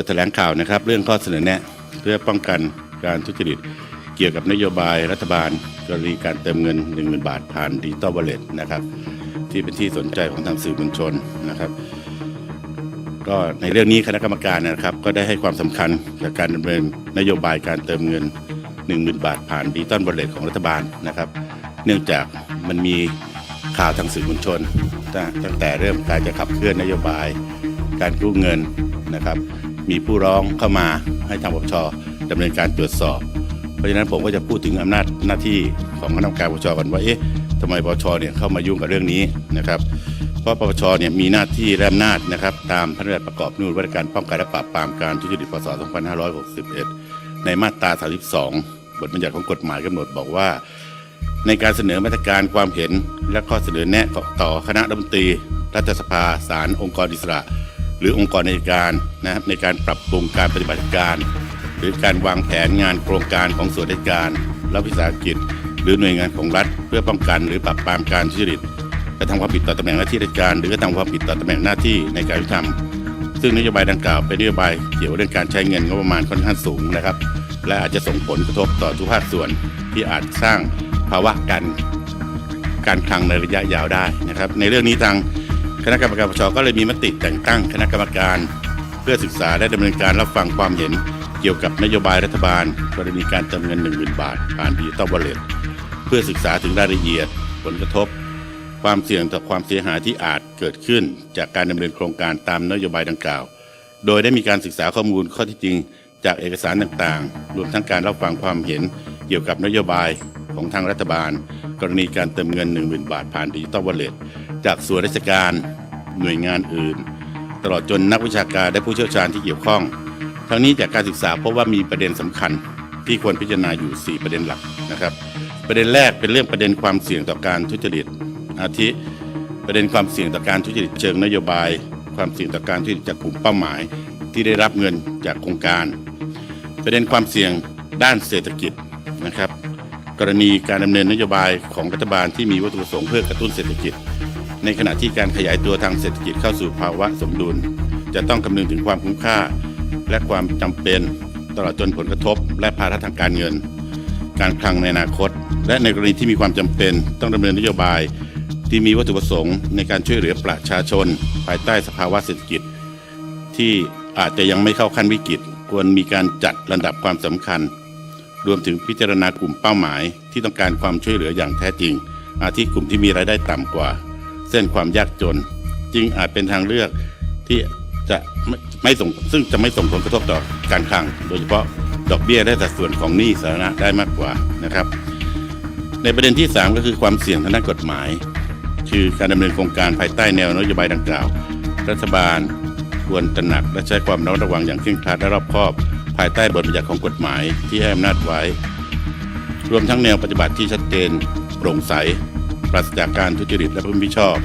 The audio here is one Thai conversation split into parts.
ปิดแถลงข่าวนะครับ เรื่องข้อเสนอแนะเพื่อป้องกันการทุจริต เกี่ยวกับนโยบายรัฐบาลกรณีการเติมเงิน 1 0,000 บาทผ่านดิจิตอลวอลเลตนะครับที่เป็นที่สนใจของทางสื่อมวลชนนะครับก็ในเรื่องนี้คณะกรรมการนะครับ ก็ได้ให้ความสำคัญกับการดำเนินนโยบายการเติมเงิน 10,000 บาทผ่านดิจิตอลวอลเลตของรัฐบาลนะครับ เนื่องจากมันมีข่าวทางสื่อมวลชนตั้งแต่เริ่มการจะขับเคลื่อนนโยบายการกู้เงินนะครับ มีผู้ร้องเข้ามาให้ทางปปชดำเนินการตรวจสอบ เพราะฉะนั้นผมก็จะพูดถึงอำนาจหน้าที่ของคณะกรรมการปปชก่อนว่าเอ๊ะทำไมปปชเนี่ยเข้ามายุ่งกับเรื่องนี้นะครับเพราะปปชเนี่ยมีหน้าที่และอำนาจนะครับตามพระราชบัญญัติประกอบนูญว่าด้วยการป้องกันและปราบปรามการทุจริตพศ 2561 ในมาตรา 32 บทบัญญัติของกฎหมายกำหนดบอกว่า ในการเสนอมาตรการความเห็นและข้อเสนอแนะต่อคณะรัฐมนตรี รัฐสภาศาลองค์กรอิสระ หรือองค์กรในการนะครับในการปรับปรุงการปฏิบัติการ หรือการวางแผนงานโครงการของส่วนราชการรัฐวิสาหกิจ หรือหน่วยงานของรัฐ เพื่อป้องกันหรือปราบปรามการทุจริตกระทำความผิดต่อตำแหน่งหน้าที่ราชการ หรือกระทำความผิดต่อตำแหน่งหน้าที่ในการยุติธรรมซึ่งนโยบายดังกล่าวเป็นนโยบายเกี่ยวกับเรื่องการใช้เงินงบประมาณค่อนข้างสูงนะครับ และอาจจะส่งผลกระทบต่อทุกภาคส่วนที่อาจสร้างภาวะการการคลังในระยะยาวได้นะครับ ในเรื่องนี้ทาง คณะกรรมการปปชก็เลยมีมติแต่งตั้งคณะกรรมการ เพื่อศึกษาและดำเนินการรับฟังความเห็นเกี่ยวกับนโยบายรัฐบาลกรณีการเติมเงิน 1 0,000 บาท ผ่านดิจิตอลวอลเล็ตเพื่อศึกษาถึงรายละเอียด ผลกระทบ ความเสี่ยงต่อความเสียหายที่อาจเกิดขึ้น จากการดำเนินโครงการตามนโยบายดังกล่าว โดยได้มีการศึกษาข้อมูลข้อเที่จริง จากเอกสารต่างๆ รวมทั้งการรับฟังความเห็น เกี่ยวกับนโยบายของทางรัฐบาล กรณีการเติมเงิน 1 0,000 บาทผ่านดิจิตอลวอลเล็ตจากส่วนราชการหน่วยงานอื่น ตลอดจนนักวิชาการและผู้เชี่ยวชาญที่เกี่ยวข้อง ทั้งนี้จากการศึกษาพบว่ามีประเด็นสำคัญที่ควรพิจารณาอยู่ 4 ประเด็นหลักนะครับ ประเด็นแรกเป็นเรื่องประเด็นความเสี่ยงต่อการทุจริต อาทิ ประเด็นความเสี่ยงต่อการทุจริตเชิงนโยบาย ความเสี่ยงต่อการทุจริตจากกลุ่มเป้าหมาย ที่ได้รับเงินจากโครงการ ประเด็นความเสี่ยงด้านเศรษฐกิจ นะครับ กรณีการดำเนินนโยบายของรัฐบาลที่มีวัตถุประสงค์เพื่อกระตุ้นเศรษฐกิจ ในขณะที่การขยายตัวทางเศรษฐกิจเข้าสู่ภาวะสมดุล จะต้องคำนึงถึงความคุ้มค่า และความจำเป็นตลอดจนผลกระทบ และภาระทางการเงิน การคลังในอนาคต และในกรณีที่มีความจำเป็น ต้องดำเนินนโยบายที่มีวัตถุประสงค์ในการช่วยเหลือประชาชน ภายใต้สภาวะเศรษฐกิจ ที่อาจจะยังไม่เข้าขั้นวิกฤตควรมีการจัดลำดับความสำคัญ รวมถึงพิจารณากลุ่มเป้าหมายที่ต้องการความช่วยเหลืออย่างแท้จริง อาทิกลุ่มที่มีรายได้ต่ำกว่า เส้นความยากจน จึงอาจเป็นทางเลือกที่จะไม่ไมส่งซึ่งจะไม่ส่งผลกระทบต่อการคลัง โดยเฉพาะดอกเบี้ยและสัดส่วนของหนี้สาธารณะได้มากกว่านะครับ ในประเด็นที่ 3 ก็คือความเสี่ยงทางด้านกฎหมาย คือการดำเนินโครงการภายใต้แนวนโยบายดังกล่าว รัฐบาลควรตระหนักและใช้ความระมัดระวังอย่างเคร่งครัดและรอบคอบ ภายใต้บทบัญญัติของกฎหมายที่ให้อำนาจไว้ รวมทั้งแนวปฏิบัติที่ชัดเจน โปร่งใส ปราศจากการทุจริตและผู้มิชอบ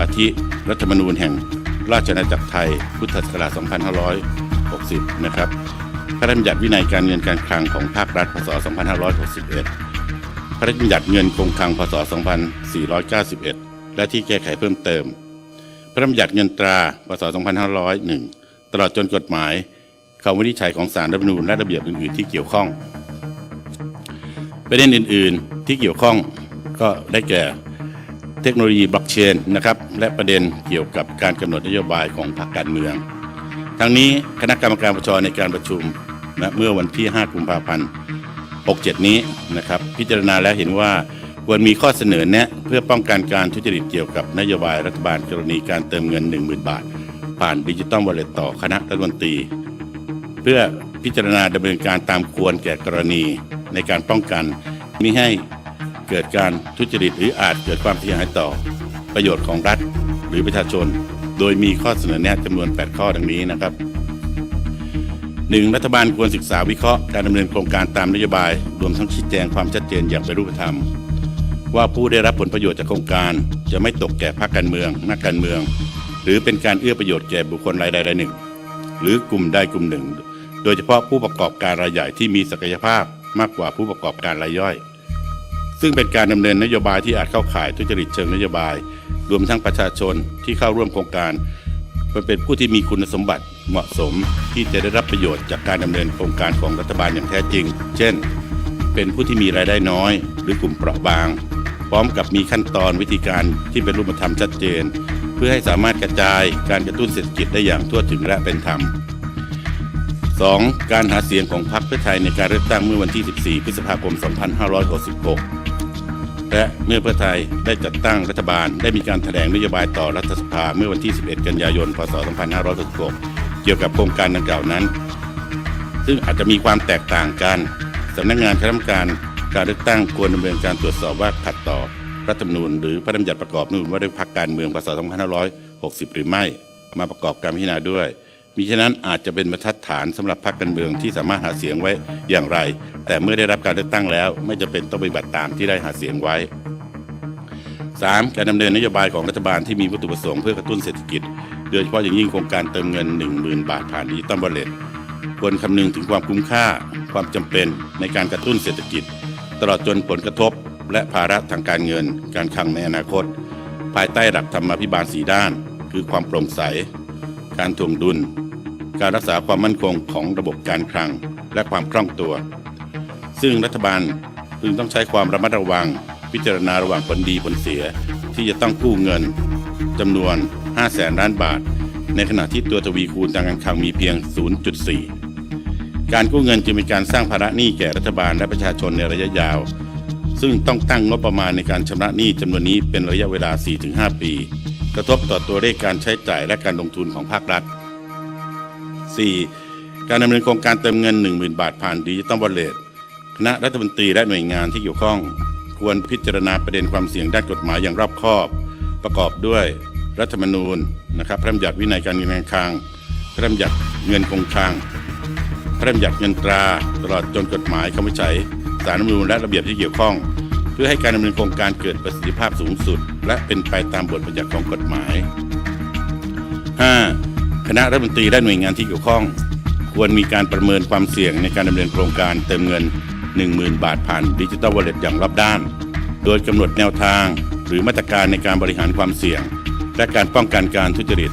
อาทิรัฐธรรมนูญแห่งราชอาณาจักรไทย พุทธศักราช 2560 นะครับพระราชบัญญัติวินัยการเงินการคลังของภาครัฐ พศ 2561 พระราชบัญญัติเงินคงคลัง พศ 2491 และที่แก้ไขเพิ่มเติม พระราชบัญญัติเงินตรา พศ 2501 ตลอดจนกฎหมาย คำวินิจฉัยของศาลรัฐธรรมนูญและระเบียบอื่นๆที่เกี่ยวข้อง ประเด็นอื่นๆที่เกี่ยวข้องก็ได้แก่เทคโนโลยีบล็อกเชนนะครับและประเด็นเกี่ยวกับการกำหนดนโยบายของพรรคการเมือง ทั้งนี้คณะกรรมการปปชในการประชุมนะเมื่อวันที่ 5 กุมภาพันธ์ 67 นี้นะครับพิจารณาแล้วเห็นว่าควรมีข้อเสนอแนะเพื่อป้องกันการทุจริตเกี่ยวกับนโยบายรัฐบาลกรณีการเติมเงิน 10,000 บาท ผ่านดิจิตอลวอลเล็ตต่อคณะรัฐมนตรี เพื่อพิจารณาดำเนินการตามควรแก่กรณีในการป้องกันมิให้เกิดการทุจริตหรืออาจเกิดความเสียหายต่อ ประโยชน์ของรัฐหรือประชาชน โดยมีข้อเสนอแนะจำนวน 8 ข้อดังนี้นะครับหนึ่งรัฐบาลควรศึกษาวิเคราะห์การดำเนินโครงการตามนโยบาย รวมทั้งชี้แจงความชัดเจนอย่างเป็นรูปธรรม ว่าผู้ได้รับผลประโยชน์จากโครงการจะไม่ตกแก่พรรคการเมือง นักการเมือง หรือเป็นการเอื้อประโยชน์แก่บุคคลรายใดรายหนึ่ง หรือกลุ่มใดกลุ่มหนึ่ง โดยเฉพาะผู้ประกอบการรายใหญ่ที่มีศักยภาพมากกว่าผู้ประกอบการรายย่อย ซึ่งเป็นการดำเนินนโยบายที่อาจเข้าข่ายทุจริตเชิงนโยบาย รวมทั้งประชาชนที่เข้าร่วมโครงการมันเป็นผู้ที่มีคุณสมบัติเหมาะสมที่จะได้รับประโยชน์จากการดำเนินโครงการของรัฐบาลอย่างแท้จริง เช่น เป็นผู้ที่มีรายได้น้อย หรือกลุ่มเปราะบาง พร้อมกับมีขั้นตอนวิธีการที่เป็นรูปธรรมชัดเจน เพื่อให้สามารถกระจายการกระตุ้นเศรษฐกิจได้อย่างทั่วถึงและเป็นธรรม 2. การหาเสียงของพรรคเพื่อไทยในการเลือกตั้งเมื่อวันที่ 14 พฤษภาคม 2566 และเมื่อเพื่อไทยได้จัดตั้งรัฐบาล ได้มีการแถลงนโยบายต่อรัฐสภาเมื่อวันที่ 11 กันยายน พศ 2566 เกี่ยวกับโครงการดังกล่าวนั้น ซึ่งอาจจะมีความแตกต่างกันสำนักงานคณะกรรมการการเลือกตั้งควรดำเนินการตรวจสอบว่าขัดต่อรัฐธรรมนูญหรือพระราชบัญญัติประกอบนูญว่าด้วยพรรคการเมืองพศ 2560 หรือไม่ มาประกอบการพิจารณาด้วย มิฉะนั้นอาจจะเป็นบรรทัดฐานสำหรับพรรคการเมืองที่สามารถหาเสียงไว้อย่างไร แต่เมื่อได้รับการเลือกตั้งแล้ว ไม่จำเป็นต้องปฏิบัติตามที่ได้หาเสียงไว้ 3. การดำเนินนโยบายของรัฐบาลที่มีวัตถุประสงค์เพื่อกระตุ้นเศรษฐกิจ โดยเฉพาะอย่างยิ่งโครงการเติมเงิน 10,000 บาทผ่านดิจิตอลวอลเลตควรคำนึงถึงความคุ้มค่า ความจำเป็นในการกระตุ้นเศรษฐกิจ ตลอดจนผลกระทบ และภาระทางการเงิน การคลังในอนาคต ภายใต้หลักธรรมาภิบาลสีด้าน คือความโปร่งใส การถ่วงดุล การรักษาความมั่นคงของระบบการคลัง และความคล่องตัว ซึ่งรัฐบาลพึงต้องใช้ความระมัดระวัง พิจารณาระหว่างผลดีผลเสียที่จะต้องกู้เงินจำนวน 5 0 0แสนล้านบาท ในขณะที่ตัวทวีคูณทางการคลังมีเพียง 0.4 การกู้เงินจึงเป็นการสร้างภาระหนี้แก่รัฐบาลและประชาชนในระยะยาว ซึ่งต้องตั้งงบประมาณในการชำระหนี้จำนวนนี้เป็นระยะเวลา 4-5 ปี กระทบต่อตัวเลขการใช้จ่ายและการลงทุนของภาครัฐ 4. การดำเนินโครงการเติมเงิน 10,000 บาทผ่านดิจิตอลวอลเล็ตคณะรัฐมนตรีและหน่วยงานที่เกี่ยวข้อง ควรพิจารณาประเด็นความเสี่ยงด้านกฎหมายอย่างรอบคอบ ประกอบด้วยรัฐธรรมนูญนะครับพระราชบัญญัติวินัยการเงินการคลังพระราชบัญญัติเงินคงคลังพระราชบัญญัติเงินตรา ตลอดจนกฎหมายคำวิจัยสารรัฐธรรมนูญและระเบียบที่เกี่ยวข้อง เพื่อให้การดำเนินโครงการเกิดประสิทธิภาพสูงสุด และเป็นไปตามบทบัญญัติของกฎหมาย 5. คณะรัฐมนตรีและหน่วยงานที่เกี่ยวข้อง ควรมีการประเมินความเสี่ยงในการดำเนินโครงการเติมเงิน 10,000 บาทผ่านดิจิทัลวอลเล็ตอย่างรอบด้าน โดยกำหนดแนวทาง หรือมาตรการในการบริหารความเสี่ยง และการป้องกันการทุจริต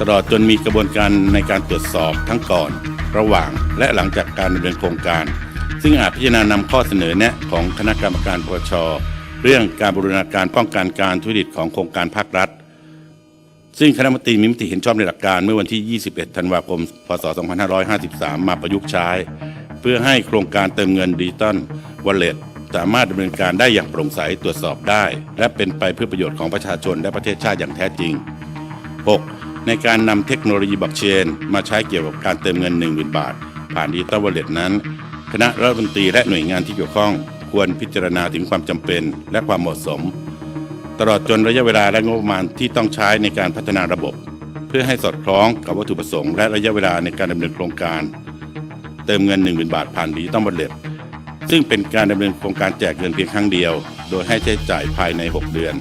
ตลอดจนมีกระบวนการในการตรวจสอบทั้งก่อน ระหว่างและหลังจากการดำเนินโครงการ ซึ่งอาจพิจารณานำข้อเสนอแนะของคณะกรรมการปปชเรื่องการบูรณาการป้องกันการทุจริตของโครงการภาครัฐ ซึ่งคณะมนตรีมีมติเห็นชอบในหลักการเมื่อวันที่ 21 ธันวาคม พศ 2553 มาประยุกต์ใช้ เพื่อให้โครงการเติมเงินดิจิตอลวอลเล็ตสามารถดำเนินการได้อย่างโปร่งใสตรวจสอบได้ และเป็นไปเพื่อประโยชน์ของประชาชนและประเทศชาติอย่างแท้จริง 6. ในการนำเทคโนโลยีบล็อกเชน มาใช้เกี่ยวกับการเติมเงิน 10,000 บาท ผ่านดิจิตอลวอลเล็ตนั้น คณะรัฐมนตรีและหน่วยงานที่เกี่ยวข้อง ควรพิจารณาถึงความจำเป็นและความเหมาะสม ตลอดจนระยะเวลาและงบประมาณที่ต้องใช้ในการพัฒนาระบบ เพื่อให้สอดคล้องกับวัตถุประสงค์และระยะเวลาในการดำเนินโครงการ เติมเงิน10,000บาทผ่านดิจิตอลวอลเล็ตซึ่งเป็นการดำเนินโครงการแจกเงินเพียงครั้งเดียว โดยให้ใช้จ่ายภายใน 6 เดือน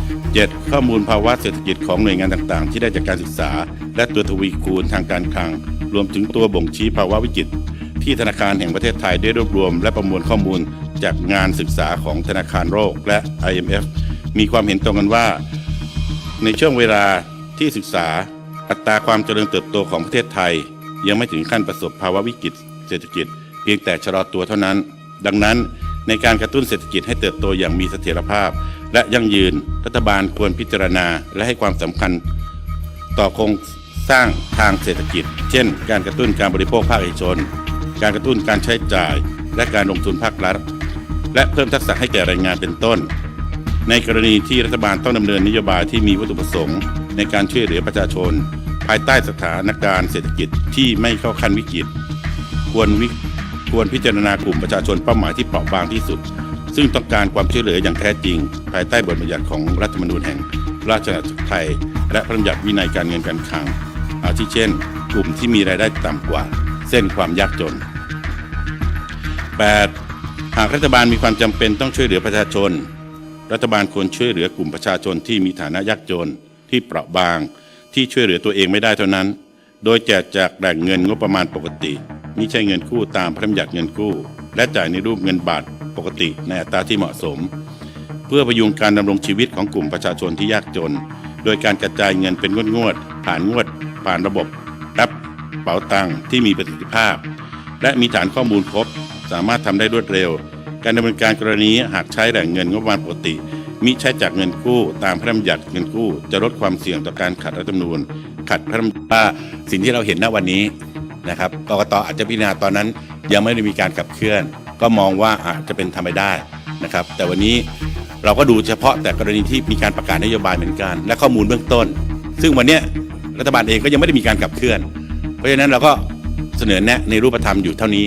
7. ข้อมูลภาวะเศรษฐกิจของหน่วยงานต่างๆ ที่ได้จากการศึกษา และตัวทวีคูณทางการคลัง รวมถึงตัวบ่งชี้ภาวะวิกฤต ที่ธนาคารแห่งประเทศไทยได้รวบรวม และประมวลข้อมูลจากงานศึกษาของธนาคารโลกและ IMF มีความเห็นตรงกันว่า ในช่วงเวลาที่ศึกษาอัตราความเจริญเติบโตของประเทศไทย ยังไม่ถึงขั้นประสบภาวะวิกฤตเศรษฐกิจ เพียงแต่ชะลอตัวเท่านั้น ดังนั้นในการกระตุ้นเศรษฐกิจให้เติบโตอย่างมีเสถียรภาพ และยั่งยืนรัฐบาลควรพิจารณาและให้ความสำคัญ ต่อโครงสร้างทางเศรษฐกิจ เช่น การกระตุ้นการบริโภคภาคเอกชน การกระตุ้นการใช้จ่าย และการลงทุนภาครัฐ และเพิ่มทักษะให้แก่แรงงานเป็นต้น ในกรณีที่รัฐบาลต้องดำเนินนโยบายที่มีวัตถุประสงค์ ในการช่วยเหลือประชาชน ภายใต้สถานการณ์เศรษฐกิจที่ไม่เข้าขั้นวิกฤตควรวิควรพิจารณากลุ่มประชาชนเป้าหมายที่เปราะบางที่สุด ซึ่งต้องการความช่วยเหลืออย่างแท้จริง ภายใต้บทบัญญัติของรัฐธรรมนูญแห่งราชอาณาจักรไทย และพระบัญญัติวินัยการเงินการคลัง อาทิเช่น กลุ่มที่มีรายได้ต่ำกว่า เส้นความยากจน 8. หากรัฐบาลมีความจำเป็นต้องช่วยเหลือประชาชน รัฐบาลควรช่วยเหลือกลุ่มประชาชนที่มีฐานะยากจน ที่เปราะบาง ที่ช่วยเหลือตัวเองไม่ได้เท่านั้น โดยแจกจากแหล่งเงินงบประมาณปกติมิใช่เงินกู้ตามพระราชบัญญัติเงินกู้ และจ่ายในรูปเงินบาทปกติในอัตราที่เหมาะสม เพื่อพยุงการดำรงชีวิตของกลุ่มประชาชนที่ยากจน โดยการกระจายเงินเป็นงวดงวดๆผ่านงวด ผ่านระบบ เป๋าตังค์ที่มีประสิทธิภาพ และมีฐานข้อมูลครบ สามารถทำได้รวดเร็ว การดำเนินการกรณีหากใช้แหล่งเงินงบประมาณปกติ มิใช้จากเงินกู้ ตามพระราชบัญญัติเงินกู้ จะลดความเสี่ยงต่อการขัดรัฐธรรมนูญขัดพระราชบัญญัติสิ่งที่เราเห็นณวันนี้นะครับกกตอาจจะพิจารณาตอนนั้น ยังไม่ได้มีการขับเคลื่อน ก็มองว่าอาจจะเป็นทำไปได้นะครับ แต่วันนี้เราก็ดูเฉพาะแต่กรณีที่มีการประกาศนโยบายเหมือนกัน และข้อมูลเบื้องต้น ซึ่งวันนี้รัฐบาลเองก็ยังไม่ได้มีการขับเคลื่อน เพราะฉะนั้นเราก็เสนอแนะในรูปธรรมอยู่เท่านี้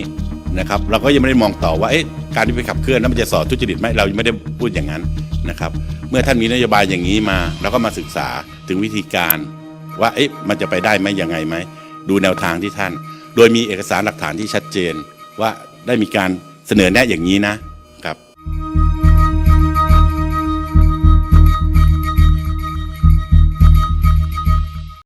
นะครับเราก็ยังไม่ได้มองต่อว่าการที่ไปขับเคลื่อนแล้วมันจะสอดทุจริตไหมเรายังไม่ได้พูดอย่างนั้นนะครับ เมื่อท่านมีนโยบายอย่างนี้มาเราก็มาศึกษาถึงวิธีการ ว่าเอ๊ะมันจะไปได้ไหมยังไงไหมดูแนวทางที่ท่าน โดยมีเอกสารหลักฐานที่ชัดเจนว่าได้มีการเสนอแนะอย่างนี้นะ